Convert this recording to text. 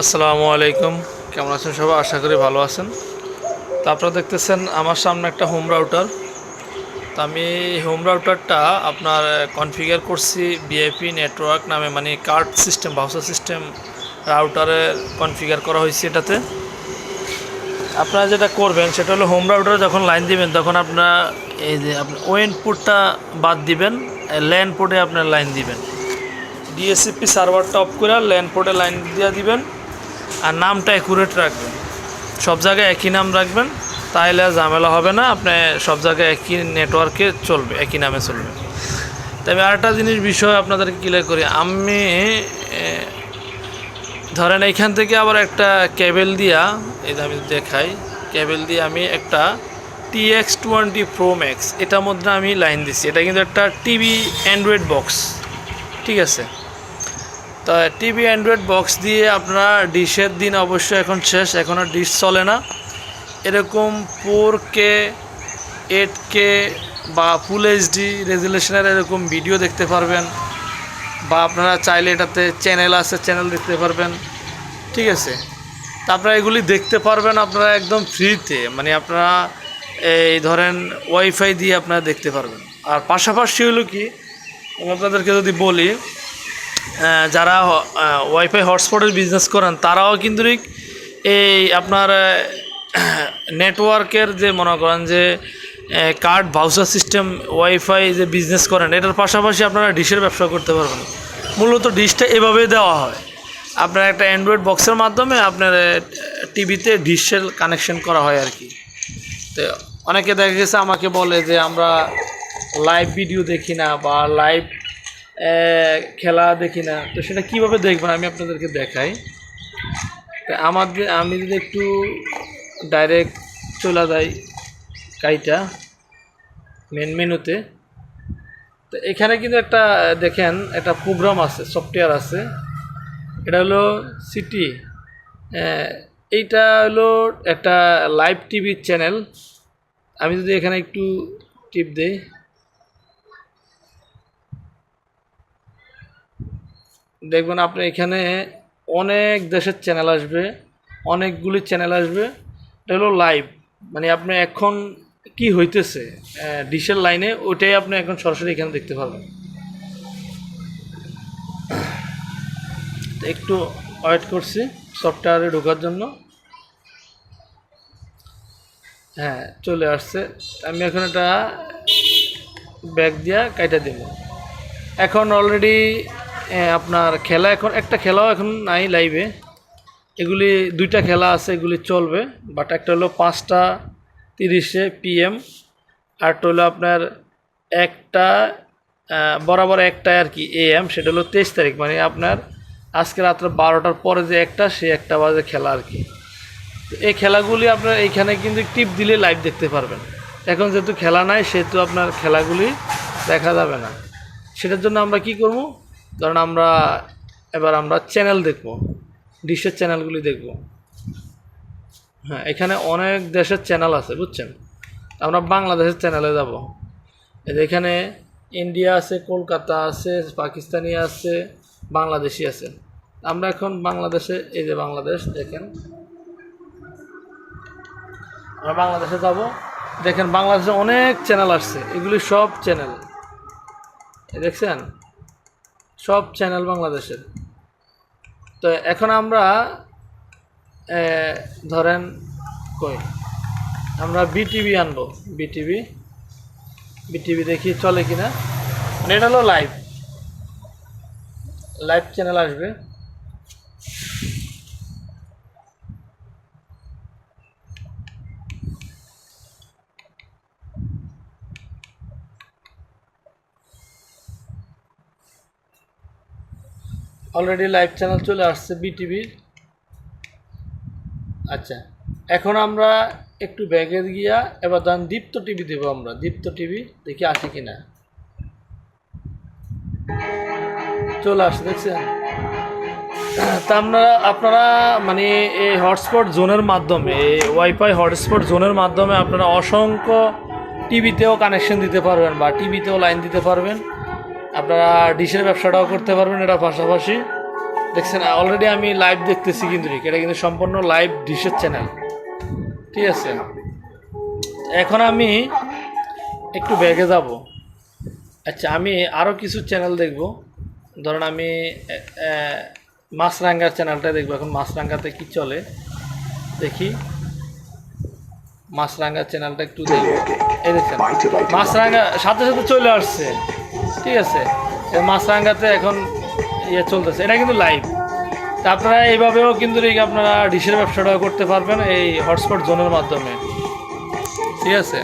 আসসালামু আলাইকুম। কেমন আছেন সবাই? আশা করি ভালো আছেন। তো আপনারা দেখতেছেন, আমার সামনে একটা হোম রাউটার। তো আমি হোম রাউটারটা আপনার কনফিগার করছি বিআইপি নেটওয়ার্ক নামে মানে কার্ড সিস্টেম ভাউসার সিস্টেম রাউটারে কনফিগার করা হয়েছে এটাতে। আপনারা যেটা করবেন, সেটা হলো হোম রাউটারে যখন লাইন দিবেন, তখন আপনার এই যে আপনি ওয়েন পোর্টটা বাদ দিবেন ল্যান্ড পোর্টে আপনার লাইন দিবেন। ডিএসসিপি সার্ভারটা অফ করে ল্যান্ড পোর্টে লাইন দিয়ে দিবেন। আর নামটা অ্যাকুরেট রাখবেন। সব জায়গায় একই নাম রাখবেন তাহলে ঝামেলা হবে না, আপনি সব জায়গায় একই নেটওয়ার্কে চলবে, একই নামে চলবে। তবে আরেকটা জিনিস বিষয় আপনাদেরকে ক্লিয়ার করি, আমি ধরেন এইখান থেকে আবার একটা কেবেল দিয়া, এই আমি দেখাই কেবেল দিয়ে আমি একটা টিএক্স টোয়েন্টি প্রো ম্যাক্স এটার মধ্যে আমি লাইন দিছি, এটা কিন্তু একটা টিভি অ্যান্ড্রয়েড বক্স ঠিক আছে? তা টিভি অ্যান্ড্রয়েড বক্স দিয়ে আপনারা ডিশের দিন অবশ্যই এখন শেষ, এখন আর ডিশ চলে না। এরকম ফোর কে এইট কে বা ফুল এইচডি রেজুলেশনের এরকম ভিডিও দেখতে পারবেন বা আপনারা চাইলে এটাতে চ্যানেল আছে চ্যানেল দেখতে পারবেন। ঠিক আছে? তা আপনারা এগুলি দেখতে পারবেন আপনারা একদম ফ্রিতে মানে আপনারা এই ধরেন ওয়াইফাই দিয়ে আপনারা দেখতে পারবেন। আর পাশাপাশি হলো কি আপনাদেরকে যদি বলি যারা ওয়াইফাই হটস্পটের বিজনেস করেন, তারাও কিন্তু এই আপনার নেটওয়ার্কের যে মনে করেন যে কার্ড ভাউচার সিস্টেম ওয়াইফাই যে বিজনেস করেন, এটার পাশাপাশি আপনারা ডিশের ব্যবসা করতে পারবেন। মূলত ডিশটা এভাবেই দেওয়া হয়। আপনার একটা অ্যান্ড্রয়েড বক্সের মাধ্যমে আপনার টিভিতে ডিশের কানেকশন করা হয় আর কি। তো অনেকে দেখা গেছে আমাকে বলে যে, আমরা লাইভ ভিডিও দেখি না বা লাইভ খেলা দেখি না। তো সেটা কীভাবে দেখবেন? আমি আপনাদেরকে দেখাই। তো আমাদের, আমি যদি একটু ডাইরেক্ট চলে যাই কাইটা মেন মেনুতে। তো এখানে কিন্তু একটা, দেখেন, একটা প্রোগ্রাম আছে সফটওয়্যার আছে। এটা হলো সিটি এইটা হলো একটা লাইভ টিভি চ্যানেল আমি যদি এখানে একটু টিপ দেই। দেখবেন আপনি এখানে অনেক দেশের চ্যানেল আসবে, অনেকগুলি চ্যানেল আসবে। এটা হলো লাইভ মানে আপনি এখন কি হইতেছে ডিশের লাইনে ওইটাই আপনি এখন সরাসরি এখানে দেখতে পাবেন একটু ওয়েট করছি সফটওয়্যারে ঢোকার জন্য। হ্যাঁ চলে আসছে। আমি এখন এটা ব্যাগ দিয়া কাইটা দেব। এখন অলরেডি আপনার খেলা এখন, একটা খেলাও এখন নাই লাইভে এগুলি, দুইটা খেলা আছে, এগুলি চলবে। বাট একটা হলো পাঁচটা তিরিশে পিএম আরটা হলো আপনার একটা বরাবর একটা আর কি এএম সেটা হলো তেইশ তারিখ। মানে আপনার আজকে রাত্রে বারোটার পরে যে একটা, সে একটা বাজে খেলা আর কি। এই খেলাগুলি আপনার এইখানে কিন্তু টিপ দিলে লাইভ দেখতে পারবেন। এখন যেহেতু খেলা নাই, সেহেতু আপনার খেলাগুলি দেখা যাবে না। সেটার জন্য আমরা কি করব? কারণ আমরা, এবার আমরা চ্যানেল দেখব ডিশের চ্যানেলগুলি দেখব। হ্যাঁ এখানে অনেক দেশের চ্যানেল আছে, বুঝছেন? আমরা বাংলাদেশের চ্যানেলে যাব। এখানে ইন্ডিয়া আছে কলকাতা আছে পাকিস্তানি আছে বাংলাদেশি আছে। আমরা এখন বাংলাদেশে, এই যে বাংলাদেশ, দেখেন। আমরা বাংলাদেশে যাব। দেখেন, বাংলাদেশে অনেক চ্যানেল আসছে, এগুলি সব চ্যানেল দেখছেন? সব চ্যানেল বাংলাদেশের। তো এখন আমরা ধরেন কই? আমরা বিটিভি আনব। বিটিভি বিটিভি দেখি চলে কিনা। মানে এটা হলো লাইভ লাইভ চ্যানেল আসবে। অলরেডি লাইভ চ্যানেল চলে আসছে বিটিভির আচ্ছা এখন আমরা একটু ব্যাগে গিয়া, এবার ধরেন দীপ্ত টিভি দেবো আমরা। দীপ্ত টিভি দেখি আসে কিনা। চলে আসছে, দেখছেন? তা আপনারা আপনারা মানে এই হটস্পট জোনের মাধ্যমে ওয়াইফাই হটস্পট জোনের মাধ্যমে আপনারা অসংখ্য টিভিতেও কানেকশন দিতে পারবেন বা টিভিতেও লাইন দিতে পারবেন। আপনারা ডিশের ব্যবসাটাও করতে পারবেন এটা পাশাপাশি। দেখছেন অলরেডি আমি লাইভ দেখতেছি কিন্তু এটা কিন্তু সম্পূর্ণ লাইভ ডিশের চ্যানেল ঠিক আছে? এখন আমি একটু ব্যাগে যাব। আচ্ছা আমি আরও কিছু চ্যানেল দেখব। ধরুন আমি মাছরাঙ্গার চ্যানেলটা দেখব। এখন মাছরাঙ্গাতে কি চলে? দেখি। মাছরাঙ্গার চ্যানেলটা একটু দেখব এই দেখছেন মাছরাঙ্গা সাথে সাথে চলে আসছে। ঠিক আছে। মাছরাঙ্গাতে এখন ইয়ে চলতেছে। এটা কিন্তু লাইভ তা আপনারা এইভাবেও কিন্তু আপনারা ডিশের ব্যবসাটা করতে পারবেন এই হটস্পট জোনের মাধ্যমে। ঠিক আছে?